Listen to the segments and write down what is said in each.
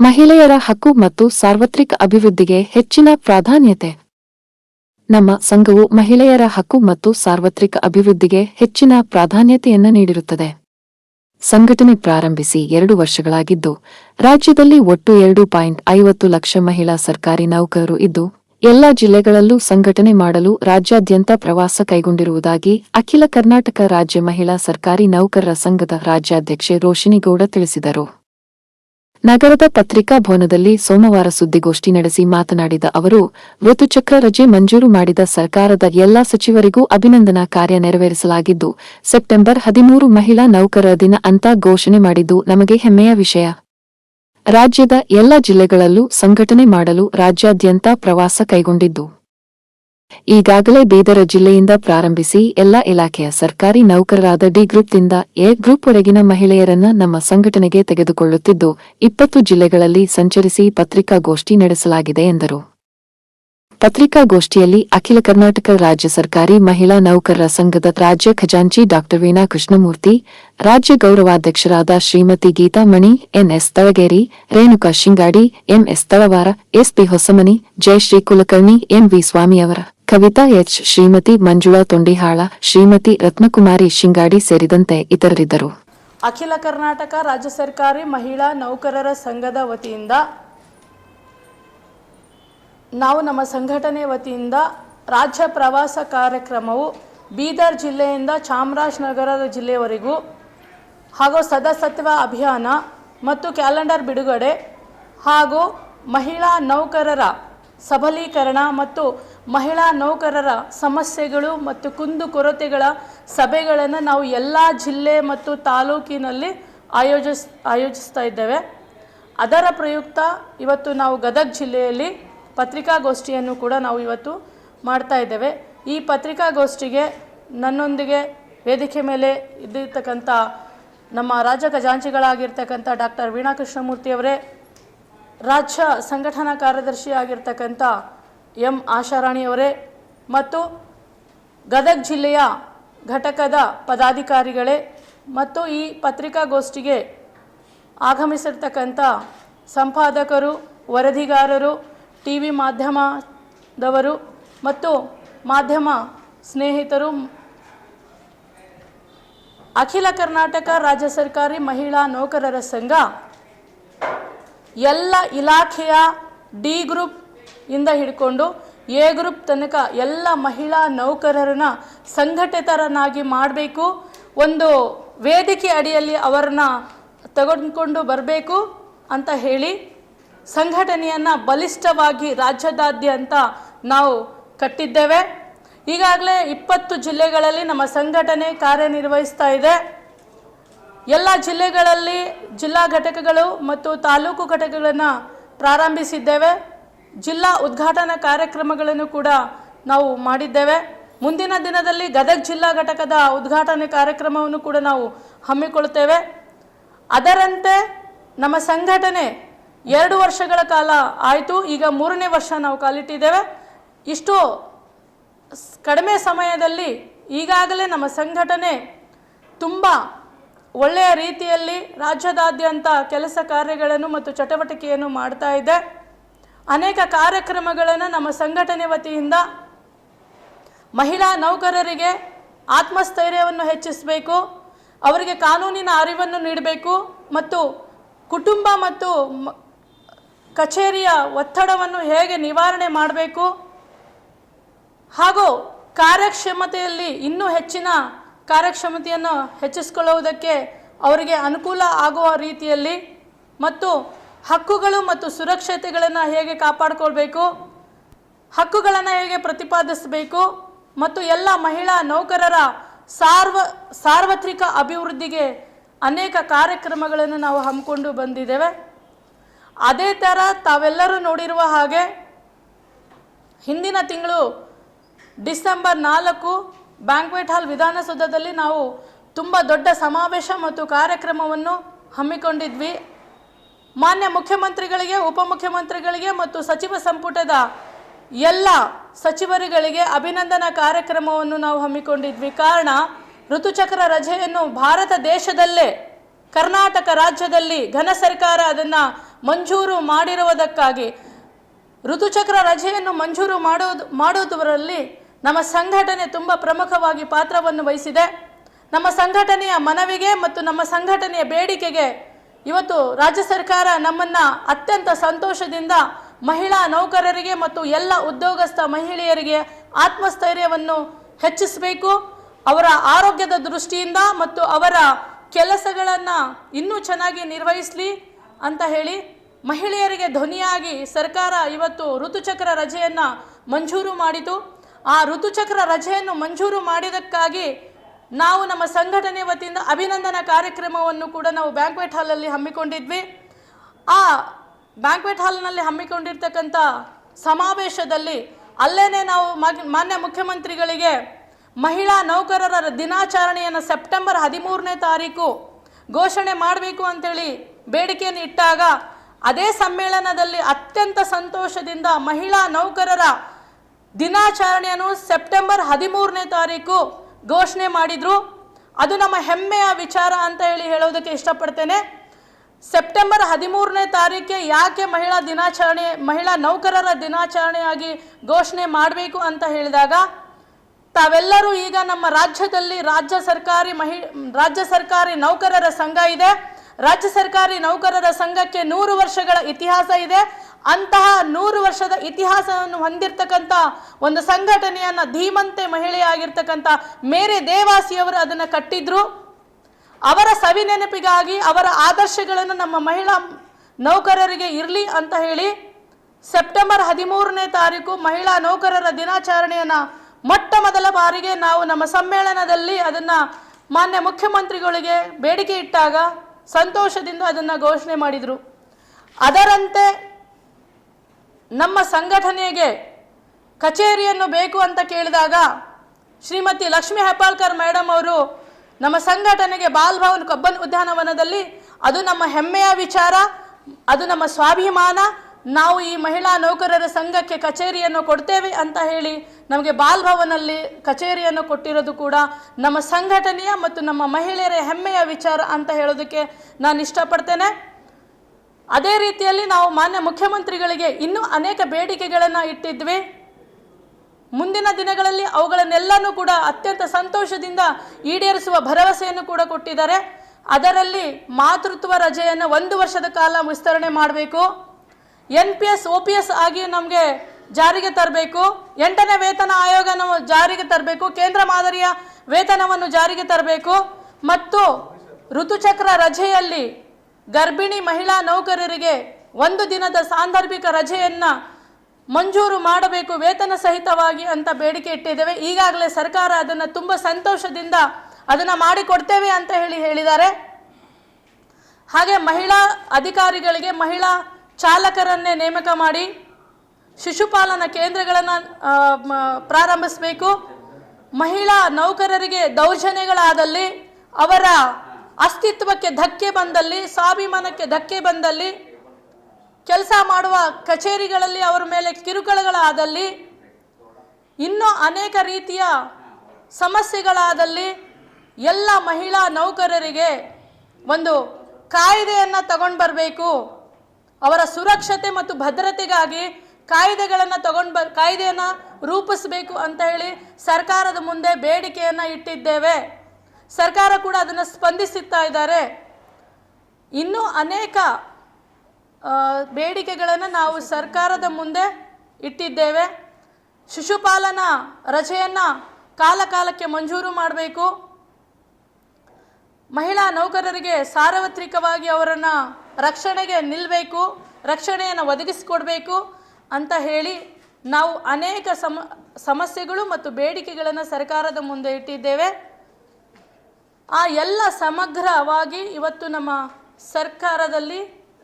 ಮಹಿಳೆಯರ ಹಕ್ಕು ಮತ್ತು ಸಾರ್ವತ್ರಿಕ ಅಭಿವೃದ್ಧಿಗೆ ಹೆಚ್ಚಿನ ಪ್ರಾಧಾನ್ಯತೆ. ನಮ್ಮ ಸಂಘವು ಮಹಿಳೆಯರ ಹಕ್ಕು ಮತ್ತು ಸಾರ್ವತ್ರಿಕ ಅಭಿವೃದ್ಧಿಗೆ ಹೆಚ್ಚಿನ ಪ್ರಾಧಾನ್ಯತೆಯನ್ನು ನೀಡಿರುತ್ತದೆ. ಸಂಘಟನೆ ಪ್ರಾರಂಭಿಸಿ ಎರಡು ವರ್ಷಗಳಾಗಿದ್ದು, ರಾಜ್ಯದಲ್ಲಿ ಒಟ್ಟು ಎರಡು ಪಾಯಿಂಟ್ ಐವತ್ತು ಲಕ್ಷ ಮಹಿಳಾ ಸರ್ಕಾರಿ ನೌಕರರು ಇದ್ದು, ಎಲ್ಲಾ ಜಿಲ್ಲೆಗಳಲ್ಲೂ ಸಂಘಟನೆ ಮಾಡಲು ರಾಜ್ಯಾದ್ಯಂತ ಪ್ರವಾಸ ಕೈಗೊಂಡಿರುವುದಾಗಿ ಅಖಿಲ ಕರ್ನಾಟಕ ರಾಜ್ಯ ಮಹಿಳಾ ಸರ್ಕಾರಿ ನೌಕರರ ಸಂಘದ ರಾಜ್ಯಾಧ್ಯಕ್ಷೆ ರೋಶಿನಿಗೌಡ ತಿಳಿಸಿದರು. ನಗರದ ಪತ್ರಿಕಾ ಭವನದಲ್ಲಿ ಸೋಮವಾರ ಸುದ್ದಿಗೋಷ್ಠಿ ನಡೆಸಿ ಮಾತನಾಡಿದ ಅವರು, ಋತುಚಕ್ರ ರಜೆ ಮಂಜೂರು ಮಾಡಿದ ಸರ್ಕಾರದ ಎಲ್ಲಾ ಸಚಿವರಿಗೂ ಅಭಿನಂದನಾ ಕಾರ್ಯ ನೆರವೇರಿಸಲಾಗಿದ್ದು, ಸೆಪ್ಟೆಂಬರ್ ಹದಿಮೂರು ಮಹಿಳಾ ನೌಕರರ ದಿನ ಅಂತ ಘೋಷಣೆ ಮಾಡಿದ್ದು ನಮಗೆ ಹೆಮ್ಮೆಯ ವಿಷಯ. ರಾಜ್ಯದ ಎಲ್ಲ ಜಿಲ್ಲೆಗಳಲ್ಲೂ ಸಂಘಟನೆ ಮಾಡಲು ರಾಜ್ಯಾದ್ಯಂತ ಪ್ರವಾಸ ಕೈಗೊಂಡಿದ್ದು. ಈಗಾಗಲೇ ಬೀದರ ಜಿಲ್ಲೆಯಿಂದ ಪ್ರಾರಂಭಿಸಿ ಎಲ್ಲ ಇಲಾಖೆಯ ಸರ್ಕಾರಿ ನೌಕರರಾದ ಡಿ ಗ್ರೂಪ್ನಿಂದ ಎ ಗ್ರೂಪ್ ಒಳಗಿನ ಮಹಿಳೆಯರನ್ನ ನಮ್ಮ ಸಂಘಟನೆಗೆ ತೆಗೆದುಕೊಳ್ಳುತ್ತಿದ್ದು, ಇಪ್ಪತ್ತು ಜಿಲ್ಲೆಗಳಲ್ಲಿ ಸಂಚರಿಸಿ ಪತ್ರಿಕಾಗೋಷ್ಠಿ ನಡೆಸಲಾಗಿದೆ ಎಂದರು. ಪತ್ರಿಕಾಗೋಷ್ಠಿಯಲ್ಲಿ ಅಖಿಲ ಕರ್ನಾಟಕ ರಾಜ್ಯ ಸರ್ಕಾರಿ ಮಹಿಳಾ ನೌಕರರ ಸಂಘದ ರಾಜ್ಯ ಖಜಾಂಚಿ ಡಾ ವೀಣಾ ಕೃಷ್ಣಮೂರ್ತಿ, ರಾಜ್ಯ ಗೌರವಾಧ್ಯಕ್ಷರಾದ Shrimati Geetamani NS Talageri, Renuka Shingadi MS Talawar, SP Hosamani, Jayashree Kulkarni MV ಸ್ವಾಮಿಯವರ. Kavita H. Shrimati Manjula Tondihal, Shrimati Ratnakumari Shingadi ಸೇರಿದಂತೆ ಇತರರಿದ್ದರು. ಅಖಿಲ ಕರ್ನಾಟಕ ರಾಜ್ಯ ಸರ್ಕಾರಿ ಮಹಿಳಾ ನೌಕರರ ಸಂಘದ ವತಿಯಿಂದ, ನಾವು ನಮ್ಮ ಸಂಘಟನೆ ವತಿಯಿಂದ ರಾಜ್ಯ ಪ್ರವಾಸ ಕಾರ್ಯಕ್ರಮವು ಬೀದರ್ ಜಿಲ್ಲೆಯಿಂದ ಚಾಮರಾಜನಗರ ಜಿಲ್ಲೆಯವರೆಗೂ ಹಾಗೂ ಸದಸ್ಯತ್ವ ಅಭಿಯಾನ ಮತ್ತು ಕ್ಯಾಲೆಂಡರ್ ಬಿಡುಗಡೆ ಹಾಗೂ ಮಹಿಳಾ ನೌಕರರ ಸಬಲೀಕರಣ ಮತ್ತು ಮಹಿಳಾ ನೌಕರರ ಸಮಸ್ಯೆಗಳು ಮತ್ತು ಕುಂದುಕೊರತೆಗಳ ಸಭೆಗಳನ್ನು ನಾವು ಎಲ್ಲ ಜಿಲ್ಲೆ ಮತ್ತು ತಾಲೂಕಿನಲ್ಲಿ ಆಯೋಜಿಸ್, ಆಯೋಜಿಸ್ತಾ ಇದ್ದೇವೆ. ಅದರ ಪ್ರಯುಕ್ತ ಇವತ್ತು ನಾವು ಗದಗ ಜಿಲ್ಲೆಯಲ್ಲಿ ಪತ್ರಿಕಾಗೋಷ್ಠಿಯನ್ನು ಕೂಡ ನಾವು ಇವತ್ತು ಮಾಡ್ತಾ ಇದ್ದೇವೆ. ಈ ಪತ್ರಿಕಾಗೋಷ್ಠಿಗೆ ನನ್ನೊಂದಿಗೆ ವೇದಿಕೆ ಮೇಲೆ ಇದ್ದಿರ್ತಕ್ಕಂಥ ನಮ್ಮ ರಾಜ್ಯ ಖಜಾಂಚಿಗಳಾಗಿರ್ತಕ್ಕಂಥ ಡಾಕ್ಟರ್ ವೀಣಾ ಕೃಷ್ಣಮೂರ್ತಿಯವರೇ ರಾಜ್ಯ ಸಂಘಟನಾ ಕಾರ್ಯದರ್ಶಿ ಆಗಿರ್ತಕ್ಕಂಥ ಎಂ ಆಶಾರಾಣಿಯವರೇ ಮತ್ತು ಗದಗ ಜಿಲ್ಲೆಯ ಘಟಕದ ಪದಾಧಿಕಾರಿಗಳೇ ಮತ್ತು ಈ ಪತ್ರಿಕಾಗೋಷ್ಠಿಗೆ ಆಗಮಿಸಿರ್ತಕ್ಕಂಥ ಸಂಪಾದಕರು, ವರದಿಗಾರರು ಟಿ ವಿ ಮಾಧ್ಯಮದವರು ಮತ್ತು ಮಾಧ್ಯಮ ಸ್ನೇಹಿತರು, ಅಖಿಲ ಕರ್ನಾಟಕ ರಾಜ್ಯ ಸರ್ಕಾರಿ ಮಹಿಳಾ ನೌಕರರ ಸಂಘ, ಎಲ್ಲ ಇಲಾಖೆಯ ಡಿ ಗ್ರೂಪ್ ಇಂದ ಹಿಡ್ಕೊಂಡು ಎ ಗ್ರೂಪ್ ತನಕ ಎಲ್ಲ ಮಹಿಳಾ ನೌಕರರನ್ನ ಸಂಘಟಿತರನ್ನಾಗಿ ಮಾಡಬೇಕು. ಒಂದು ವೇದಿಕೆ ಅಡಿಯಲ್ಲಿ ಅವರನ್ನ ತಗೊಂಡ್ಕೊಂಡು ಬರಬೇಕು ಅಂತ ಹೇಳಿ ಸಂಘಟನೆಯನ್ನು ಬಲಿಷ್ಠವಾಗಿ ರಾಜ್ಯದಾದ್ಯಂತ ನಾವು ಕಟ್ಟಿದ್ದೇವೆ. ಈಗಾಗಲೇ ಇಪ್ಪತ್ತು ಜಿಲ್ಲೆಗಳಲ್ಲಿ ನಮ್ಮ ಸಂಘಟನೆ ಕಾರ್ಯನಿರ್ವಹಿಸ್ತಾ ಇದೆ. ಎಲ್ಲ ಜಿಲ್ಲೆಗಳಲ್ಲಿ ಜಿಲ್ಲಾ ಘಟಕಗಳು ಮತ್ತು ತಾಲೂಕು ಘಟಕಗಳನ್ನು ಪ್ರಾರಂಭಿಸಿದ್ದೇವೆ. ಜಿಲ್ಲಾ ಉದ್ಘಾಟನಾ ಕಾರ್ಯಕ್ರಮಗಳನ್ನು ಕೂಡ ನಾವು ಮಾಡಿದ್ದೇವೆ. ಮುಂದಿನ ದಿನದಲ್ಲಿ ಗದಗ ಜಿಲ್ಲಾ ಘಟಕದ ಉದ್ಘಾಟನೆ ಕಾರ್ಯಕ್ರಮವನ್ನು ಕೂಡ ನಾವು ಹಮ್ಮಿಕೊಳ್ತೇವೆ ಅದರಂತೆ ನಮ್ಮ ಸಂಘಟನೆ ಎರಡು ವರ್ಷಗಳ ಕಾಲ ಆಯಿತು. ಈಗ ಮೂರನೇ ವರ್ಷ ನಾವು ಕಾಲಿಟ್ಟಿದ್ದೇವೆ. ಇಷ್ಟು ಕಡಿಮೆ ಸಮಯದಲ್ಲಿ ಈಗಾಗಲೇ ನಮ್ಮ ಸಂಘಟನೆ ತುಂಬ ಒಳ್ಳೆಯ ರೀತಿಯಲ್ಲಿ ರಾಜ್ಯದಾದ್ಯಂತ ಕೆಲಸ ಕಾರ್ಯಗಳನ್ನು ಮತ್ತು ಚಟುವಟಿಕೆಯನ್ನು ಮಾಡ್ತಾ ಇದೆ. ಅನೇಕ ಕಾರ್ಯಕ್ರಮಗಳನ್ನು ನಮ್ಮ ಸಂಘಟನೆ ವತಿಯಿಂದ ಮಹಿಳಾ ನೌಕರರಿಗೆ ಆತ್ಮಸ್ಥೈರ್ಯವನ್ನು ಹೆಚ್ಚಿಸಬೇಕು, ಅವರಿಗೆ ಕಾನೂನಿನ ಅರಿವನ್ನು ನೀಡಬೇಕು ಮತ್ತು ಕುಟುಂಬ ಮತ್ತು ಕಚೇರಿಯ ಒತ್ತಡವನ್ನು ಹೇಗೆ ನಿವಾರಣೆ ಮಾಡಬೇಕು ಹಾಗೂ ಕಾರ್ಯಕ್ಷಮತೆಯಲ್ಲಿ ಇನ್ನೂ ಹೆಚ್ಚಿನ ಕಾರ್ಯಕ್ಷಮತೆಯನ್ನು ಹೆಚ್ಚಿಸಿಕೊಳ್ಳುವುದಕ್ಕೆ ಅವರಿಗೆ ಅನುಕೂಲ ಆಗುವ ರೀತಿಯಲ್ಲಿ ಮತ್ತು ಹಕ್ಕುಗಳು ಮತ್ತು ಸುರಕ್ಷತೆಗಳನ್ನು ಹೇಗೆ ಕಾಪಾಡಿಕೊಳ್ಬೇಕು, ಹಕ್ಕುಗಳನ್ನು ಹೇಗೆ ಪ್ರತಿಪಾದಿಸಬೇಕು ಮತ್ತು ಎಲ್ಲ ಮಹಿಳಾ ನೌಕರರ ಸಾರ್ವ, ಸಾರ್ವತ್ರಿಕ ಅಭಿವೃದ್ಧಿಗೆ ಅನೇಕ ಕಾರ್ಯಕ್ರಮಗಳನ್ನು ನಾವು ಹಮ್ಮಿಕೊಂಡು ಬಂದಿದ್ದೇವೆ. ಅದೇ ಥರ ತಾವೆಲ್ಲರೂ ನೋಡಿರುವ ಹಾಗೆ ಹಿಂದಿನ ತಿಂಗಳು ಡಿಸೆಂಬರ್ ನಾಲ್ಕು ಬ್ಯಾಂಕ್ವೆಟ್ ಹಾಲ್ ವಿಧಾನಸೌಧದಲ್ಲಿ ನಾವು ತುಂಬ ದೊಡ್ಡ ಸಮಾವೇಶ ಮತ್ತು ಕಾರ್ಯಕ್ರಮವನ್ನು ಹಮ್ಮಿಕೊಂಡಿದ್ವಿ. ಮಾನ್ಯ ಮುಖ್ಯಮಂತ್ರಿಗಳಿಗೆ, ಉಪಮುಖ್ಯಮಂತ್ರಿಗಳಿಗೆ ಮತ್ತು ಸಚಿವ ಸಂಪುಟದ ಎಲ್ಲ ಸಚಿವರುಗಳಿಗೆ ಅಭಿನಂದನಾ ಕಾರ್ಯಕ್ರಮವನ್ನು ನಾವು ಹಮ್ಮಿಕೊಂಡಿದ್ವಿ. ಕಾರಣ, ಋತುಚಕ್ರ ರಜೆಯನ್ನು ಭಾರತ ದೇಶದಲ್ಲೇ, ಕರ್ನಾಟಕ ರಾಜ್ಯದಲ್ಲಿ ಘನ ಸರ್ಕಾರ ಅದನ್ನು ಮಂಜೂರು ಮಾಡಿರುವುದಕ್ಕಾಗಿ, ಋತುಚಕ್ರ ರಜೆಯನ್ನು ಮಂಜೂರು ಮಾಡೋದು, ಮಾಡುವುದರಲ್ಲಿ ನಮ್ಮ ಸಂಘಟನೆ ತುಂಬ ಪ್ರಮುಖವಾಗಿ ಪಾತ್ರವನ್ನು ವಹಿಸಿದೆ. ನಮ್ಮ ಸಂಘಟನೆಯ ಮನವಿಗೆ ಮತ್ತು ನಮ್ಮ ಸಂಘಟನೆಯ ಬೇಡಿಕೆಗೆ ಇವತ್ತು ರಾಜ್ಯ ಸರ್ಕಾರ ನಮ್ಮನ್ನು ಅತ್ಯಂತ ಸಂತೋಷದಿಂದ ಮಹಿಳಾ ನೌಕರರಿಗೆ ಮತ್ತು ಎಲ್ಲ ಉದ್ಯೋಗಸ್ಥ ಮಹಿಳೆಯರಿಗೆ ಆತ್ಮಸ್ಥೈರ್ಯವನ್ನು ಹೆಚ್ಚಿಸಬೇಕು. ಅವರ ಆರೋಗ್ಯದ ದೃಷ್ಟಿಯಿಂದ ಮತ್ತು ಅವರ ಕೆಲಸಗಳನ್ನು ಇನ್ನೂ ಚೆನ್ನಾಗಿ ನಿರ್ವಹಿಸಲಿ ಅಂತ ಹೇಳಿ ಮಹಿಳೆಯರಿಗೆ ಧ್ವನಿಯಾಗಿ ಸರ್ಕಾರ ಇವತ್ತು ಋತುಚಕ್ರ ರಜೆಯನ್ನು ಮಂಜೂರು ಮಾಡಿತು. ಆ ಋತುಚಕ್ರ ರಜೆಯನ್ನು ಮಂಜೂರು ಮಾಡಿದ್ದಕ್ಕಾಗಿ ನಾವು ನಮ್ಮ ಸಂಘಟನೆ ವತಿಯಿಂದ ಅಭಿನಂದನಾ ಕಾರ್ಯಕ್ರಮವನ್ನು ಕೂಡ ನಾವು ಬ್ಯಾಂಕ್ವೆಟ್ ಹಾಲಲ್ಲಿ ಹಮ್ಮಿಕೊಂಡಿದ್ವಿ. ಆ ಬ್ಯಾಂಕ್ವೆಟ್ ಹಾಲ್ನಲ್ಲಿ ಹಮ್ಮಿಕೊಂಡಿರ್ತಕ್ಕಂಥ ಸಮಾವೇಶದಲ್ಲಿ ಅಲ್ಲೇನೆ ನಾವು ಮಾನ್ಯ ಮುಖ್ಯಮಂತ್ರಿಗಳಿಗೆ ಮಹಿಳಾ ನೌಕರರ ದಿನಾಚರಣೆಯನ್ನು ಸೆಪ್ಟೆಂಬರ್ ಹದಿಮೂರನೇ ತಾರೀಕು ಘೋಷಣೆ ಮಾಡಬೇಕು ಅಂತೇಳಿ ಬೇಡಿಕೆಯನ್ನು ಇಟ್ಟಾಗ ಅದೇ ಸಮ್ಮೇಳನದಲ್ಲಿ ಅತ್ಯಂತ ಸಂತೋಷದಿಂದ ಮಹಿಳಾ ನೌಕರರ ದಿನಾಚರಣೆಯನ್ನು ಸೆಪ್ಟೆಂಬರ್ ಹದಿಮೂರನೇ ತಾರೀಕು ಘೋಷಣೆ ಮಾಡಿದ್ರು. ಅದು ನಮ್ಮ ಹೆಮ್ಮೆಯ ವಿಚಾರ ಅಂತ ಹೇಳಿ ಹೇಳೋದಕ್ಕೆ ಇಷ್ಟಪಡ್ತೇನೆ. ಸೆಪ್ಟೆಂಬರ್ ಹದಿಮೂರನೇ ತಾರೀಕೆ ಯಾಕೆ ಮಹಿಳಾ ದಿನಾಚರಣೆ, ಮಹಿಳಾ ನೌಕರರ ದಿನಾಚರಣೆಯಾಗಿ ಘೋಷಣೆ ಮಾಡಬೇಕು ಅಂತ ಹೇಳಿದಾಗ, ತಾವೆಲ್ಲರೂ ಈಗ ನಮ್ಮ ರಾಜ್ಯದಲ್ಲಿ ರಾಜ್ಯ ಸರ್ಕಾರಿ ಮಹಿ, ರಾಜ್ಯ ಸರ್ಕಾರಿ ನೌಕರರ ಸಂಘ ಇದೆ. ರಾಜ್ಯ ಸರ್ಕಾರಿ ನೌಕರರ ಸಂಘಕ್ಕೆ ನೂರು ವರ್ಷಗಳ ಇತಿಹಾಸ ಇದೆ. ಅಂತಹ ನೂರು ವರ್ಷದ ಇತಿಹಾಸವನ್ನು ಹೊಂದಿರತಕ್ಕಂಥ ಒಂದು ಸಂಘಟನೆಯನ್ನು ಧೀಮಂತೆ ಮಹಿಳೆಯಾಗಿರ್ತಕ್ಕಂಥ ಮೇರೆ ದೇವಾಸಿಯವರು ಅದನ್ನು ಕಟ್ಟಿದ್ರು. ಅವರ ಸವಿ ನೆನಪಿಗಾಗಿ ಅವರ ಆದರ್ಶಗಳನ್ನು ನಮ್ಮ ಮಹಿಳಾ ನೌಕರರಿಗೆ ಇರಲಿ ಅಂತ ಹೇಳಿ ಸೆಪ್ಟೆಂಬರ್ ಹದಿಮೂರನೇ ತಾರೀಕು ಮಹಿಳಾ ನೌಕರರ ದಿನಾಚರಣೆಯನ್ನು ಮೊಟ್ಟ ಮೊದಲ ಬಾರಿಗೆ ನಾವು ನಮ್ಮ ಸಮ್ಮೇಳನದಲ್ಲಿ ಅದನ್ನು ಮಾನ್ಯ ಮುಖ್ಯಮಂತ್ರಿಗಳಿಗೆ ಬೇಡಿಕೆ ಇಟ್ಟಾಗ ಸಂತೋಷದಿಂದ ಅದನ್ನು ಘೋಷಣೆ ಮಾಡಿದರು. ಅದರಂತೆ ನಮ್ಮ ಸಂಘಟನೆಗೆ ಕಚೇರಿಯನ್ನು ಬೇಕು ಅಂತ ಕೇಳಿದಾಗ ಶ್ರೀಮತಿ ಲಕ್ಷ್ಮೀ ಹೆಬ್ಬಾಳ್ಕರ್ ಮೇಡಮ್ ಅವರು ನಮ್ಮ ಸಂಘಟನೆಗೆ ಬಾಲ್ ಭವನ್ ಕಬ್ಬನ್ ಉದ್ಯಾನವನದಲ್ಲಿ ಅದು ನಮ್ಮ ಹೆಮ್ಮೆಯ ವಿಚಾರ, ಅದು ನಮ್ಮ ಸ್ವಾಭಿಮಾನ, ನಾವು ಈ ಮಹಿಳಾ ನೌಕರರ ಸಂಘಕ್ಕೆ ಕಚೇರಿಯನ್ನು ಕೊಡ್ತೇವೆ ಅಂತ ಹೇಳಿ ನಮಗೆ ಬಾಲ್ ಭವನಲ್ಲಿ ಕಚೇರಿಯನ್ನು ಕೊಟ್ಟಿರೋದು ಕೂಡ ನಮ್ಮ ಸಂಘಟನೆಯ ಮತ್ತು ನಮ್ಮ ಮಹಿಳೆಯರ ಹೆಮ್ಮೆಯ ವಿಚಾರ ಅಂತ ಹೇಳೋದಕ್ಕೆ ನಾನು ಇಷ್ಟಪಡ್ತೇನೆ. ಅದೇ ರೀತಿಯಲ್ಲಿ ನಾವು ಮಾನ್ಯ ಮುಖ್ಯಮಂತ್ರಿಗಳಿಗೆ ಇನ್ನೂ ಅನೇಕ ಬೇಡಿಕೆಗಳನ್ನು ಇಟ್ಟಿದ್ವಿ. ಮುಂದಿನ ದಿನಗಳಲ್ಲಿ ಅವುಗಳನ್ನೆಲ್ಲನೂ ಕೂಡ ಅತ್ಯಂತ ಸಂತೋಷದಿಂದ ಈಡೇರಿಸುವ ಭರವಸೆಯನ್ನು ಕೂಡ ಕೊಟ್ಟಿದ್ದಾರೆ. ಅದರಲ್ಲಿ ಮಾತೃತ್ವ ರಜೆಯನ್ನು ಒಂದು ವರ್ಷದ ಕಾಲ ವಿಸ್ತರಣೆ ಮಾಡಬೇಕು. N P S, O P S ಆಗಿ ನಮಗೆ ಜಾರಿಗೆ ತರಬೇಕು. ಎಂಟನೇ ವೇತನ ಆಯೋಗನ ಜಾರಿಗೆ ತರಬೇಕು. ಕೇಂದ್ರ ಮಾದರಿಯ ವೇತನವನ್ನು ಜಾರಿಗೆ ತರಬೇಕು. ಮತ್ತು ಋತುಚಕ್ರ ರಜೆಯಲ್ಲಿ ಗರ್ಭಿಣಿ ಮಹಿಳಾ ನೌಕರರಿಗೆ ಒಂದು ದಿನದ ಸಾಂದರ್ಭಿಕ ರಜೆಯನ್ನು ಮಂಜೂರು ಮಾಡಬೇಕು, ವೇತನ ಸಹಿತವಾಗಿ ಅಂತ ಬೇಡಿಕೆ ಇಟ್ಟಿದ್ದೇವೆ. ಈಗಾಗಲೇ ಸರ್ಕಾರ ಅದನ್ನು ತುಂಬ ಸಂತೋಷದಿಂದ ಅದನ್ನು ಮಾಡಿಕೊಡ್ತೇವೆ ಅಂತ ಹೇಳಿ ಹೇಳಿದ್ದಾರೆ. ಹಾಗೆ ಮಹಿಳಾ ಅಧಿಕಾರಿಗಳಿಗೆ ಮಹಿಳಾ ಚಾಲಕರನ್ನೇ ನೇಮಕ ಮಾಡಿ ಶಿಶುಪಾಲನಾ ಕೇಂದ್ರಗಳನ್ನು ಪ್ರಾರಂಭಿಸಬೇಕು. ಮಹಿಳಾ ನೌಕರರಿಗೆ ದೌರ್ಜನ್ಯಗಳಾದಲ್ಲಿ ಅವರ ಅಸ್ತಿತ್ವಕ್ಕೆ ಧಕ್ಕೆ ಬಂದಲ್ಲಿ, ಸ್ವಾಭಿಮಾನಕ್ಕೆ ಧಕ್ಕೆ ಬಂದಲ್ಲಿ, ಕೆಲಸ ಮಾಡುವ ಕಚೇರಿಗಳಲ್ಲಿ ಅವರ ಮೇಲೆ ಕಿರುಕುಳಗಳಾದಲ್ಲಿ, ಇನ್ನೂ ಅನೇಕ ರೀತಿಯ ಸಮಸ್ಯೆಗಳಾದಲ್ಲಿ ಎಲ್ಲ ಮಹಿಳಾ ನೌಕರರಿಗೆ ಒಂದು ಕಾಯ್ದೆಯನ್ನು ತಗೊಂಡು ಬರಬೇಕು. ಅವರ ಸುರಕ್ಷತೆ ಮತ್ತು ಭದ್ರತೆಗಾಗಿ ಕಾಯ್ದೆಗಳನ್ನು ತಗೊಂಡು ಬ ಕಾಯ್ದೆಯನ್ನು ರೂಪಿಸಬೇಕು ಅಂತ ಹೇಳಿ ಸರ್ಕಾರದ ಮುಂದೆ ಬೇಡಿಕೆಯನ್ನು ಇಟ್ಟಿದ್ದೇವೆ. ಸರ್ಕಾರ ಕೂಡ ಅದನ್ನು ಸ್ಪಂದಿಸುತ್ತಾ ಇದ್ದಾರೆ. ಇನ್ನೂ ಅನೇಕ ಬೇಡಿಕೆಗಳನ್ನು ನಾವು ಸರ್ಕಾರದ ಮುಂದೆ ಇಟ್ಟಿದ್ದೇವೆ. ಶಿಶುಪಾಲನಾ ರಜೆಯನ್ನು ಕಾಲಕಾಲಕ್ಕೆ ಮಂಜೂರು ಮಾಡಬೇಕು. ಮಹಿಳಾ ನೌಕರರಿಗೆ ಸಾರ್ವತ್ರಿಕವಾಗಿ ಅವರನ್ನು ರಕ್ಷಣೆಗೆ ನಿಲ್ಲಬೇಕು ರಕ್ಷಣೆಯನ್ನು ಒದಗಿಸಿಕೊಡಬೇಕು ಅಂತ ಹೇಳಿ ನಾವು ಅನೇಕ ಸಮ, ಸಮಸ್ಯೆಗಳು ಮತ್ತು ಬೇಡಿಕೆಗಳನ್ನು ಸರ್ಕಾರದ ಮುಂದೆ ಇಟ್ಟಿದ್ದೇವೆ. ಆ ಎಲ್ಲ ಸಮಗ್ರವಾಗಿ ಇವತ್ತು ನಮ್ಮ ಸರ್ಕಾರದಲ್ಲಿ,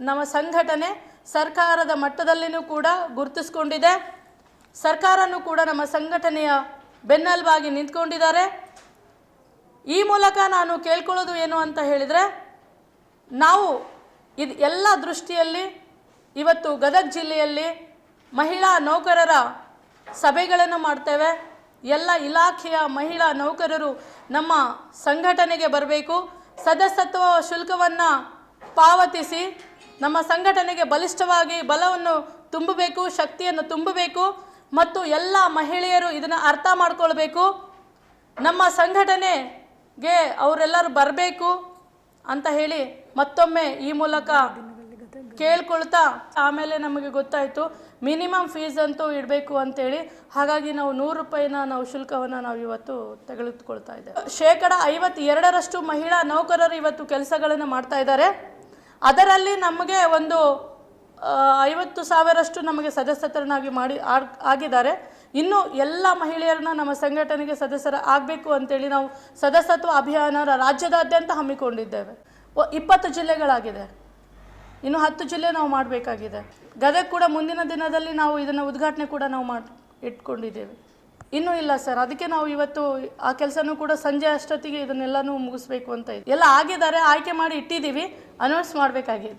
ನಮ್ಮ ಸಂಘಟನೆ ಸರ್ಕಾರದ ಮಟ್ಟದಲ್ಲಿನೂ ಕೂಡ ಗುರುತಿಸ್ಕೊಂಡಿದೆ. ಸರ್ಕಾರನೂ ಕೂಡ ನಮ್ಮ ಸಂಘಟನೆಯ ಬೆನ್ನೆಲುಬಾಗಿ ನಿಂತ್ಕೊಂಡಿದ್ದಾರೆ. ಈ ಮೂಲಕ ನಾನು ಕೇಳ್ಕೊಳ್ಳೋದು ಏನು ಅಂತ ಹೇಳಿದರೆ, ನಾವು ಇದು ಎಲ್ಲ ದೃಷ್ಟಿಯಲ್ಲಿ ಇವತ್ತು ಗದಗ ಜಿಲ್ಲೆಯಲ್ಲಿ ಮಹಿಳಾ ನೌಕರರ ಸಭೆಗಳನ್ನು ಮಾಡ್ತೇವೆ. ಎಲ್ಲ ಇಲಾಖೆಯ ಮಹಿಳಾ ನೌಕರರು ನಮ್ಮ ಸಂಘಟನೆಗೆ ಬರಬೇಕು. ಸದಸ್ಯತ್ವ ಶುಲ್ಕವನ್ನು ಪಾವತಿಸಿ ನಮ್ಮ ಸಂಘಟನೆಗೆ ಬಲಿಷ್ಠವಾಗಿ ಬಲವನ್ನು ತುಂಬಬೇಕು, ಶಕ್ತಿಯನ್ನು ತುಂಬಬೇಕು ಮತ್ತು ಎಲ್ಲ ಮಹಿಳೆಯರು ಇದನ್ನು ಅರ್ಥ ಮಾಡಿಕೊಳ್ಬೇಕು. ನಮ್ಮ ಸಂಘಟನೆಗೆ ಅವರೆಲ್ಲರೂ ಬರಬೇಕು ಅಂತ ಹೇಳಿ ಮತ್ತೊಮ್ಮೆ ಈ ಮೂಲಕ ಕೇಳ್ಕೊಳ್ತಾ ಆಮೇಲೆ ನಮಗೆ ಗೊತ್ತಾಯಿತು. ಮಿನಿಮಮ್ ಫೀಸ್ ಅಂತೂ ಇಡಬೇಕು ಅಂತೇಳಿ. ಹಾಗಾಗಿ ನಾವು ನೂರು ರೂಪಾಯಿನ ನಾವು ಶುಲ್ಕವನ್ನು ನಾವು ಇವತ್ತು ತೆಗೆದುಕೊಳ್ತಾ ಇದ್ದೇವೆ. ಶೇಕಡ ಐವತ್ತೆರಡರಷ್ಟು ಮಹಿಳಾ ನೌಕರರು ಇವತ್ತು ಕೆಲಸಗಳನ್ನು ಮಾಡ್ತಾ ಇದ್ದಾರೆ. ಅದರಲ್ಲಿ ನಮಗೆ ಒಂದು ಐವತ್ತು ಸಾವಿರಷ್ಟು ನಮಗೆ ಸದಸ್ಯತರನ್ನಾಗಿ ಮಾಡಿ, ಆಗ್- ಆಗಿದ್ದಾರೆ. ಇನ್ನು ಎಲ್ಲ ಮಹಿಳೆಯರನ್ನ ನಮ್ಮ ಸಂಘಟನೆಗೆ ಸದಸ್ಯರ ಆಗಬೇಕು ಅಂತೇಳಿ ನಾವು ಸದಸ್ಯತ್ವ ಅಭಿಯಾನ ರಾಜ್ಯದಾದ್ಯಂತ ಹಮ್ಮಿಕೊಂಡಿದ್ದೇವೆ. ಇಪ್ಪತ್ತು ಜಿಲ್ಲೆಗಳಾಗಿದೆ. ಇನ್ನು ಹತ್ತು ಜಿಲ್ಲೆ ನಾವು ಮಾಡಬೇಕಾಗಿದೆ. ಗದಗ ಕೂಡ ಮುಂದಿನ ದಿನದಲ್ಲಿ ನಾವು ಇದನ್ನು ಉದ್ಘಾಟನೆ ಕೂಡ ನಾವು ಮಾಡಿ, ಇಟ್ಕೊಂಡಿದ್ದೇವೆ. ಇನ್ನೂ ಇಲ್ಲ ಸರ್, ಅದಕ್ಕೆ ನಾವು ಇವತ್ತು ಆ ಕೆಲಸನೂ ಕೂಡ ಸಂಜೆ ಅಷ್ಟೊತ್ತಿಗೆ ಇದನ್ನೆಲ್ಲನೂ ಮುಗಿಸ್ಬೇಕು ಅಂತ ಇದೆ. ಎಲ್ಲ ಆಗಿದ್ದಾರೆ, ಆಯ್ಕೆ ಮಾಡಿ ಇಟ್ಟಿದ್ದೀವಿ ಅನೌನ್ಸ್ ಮಾಡಬೇಕಾಗಿದೆ.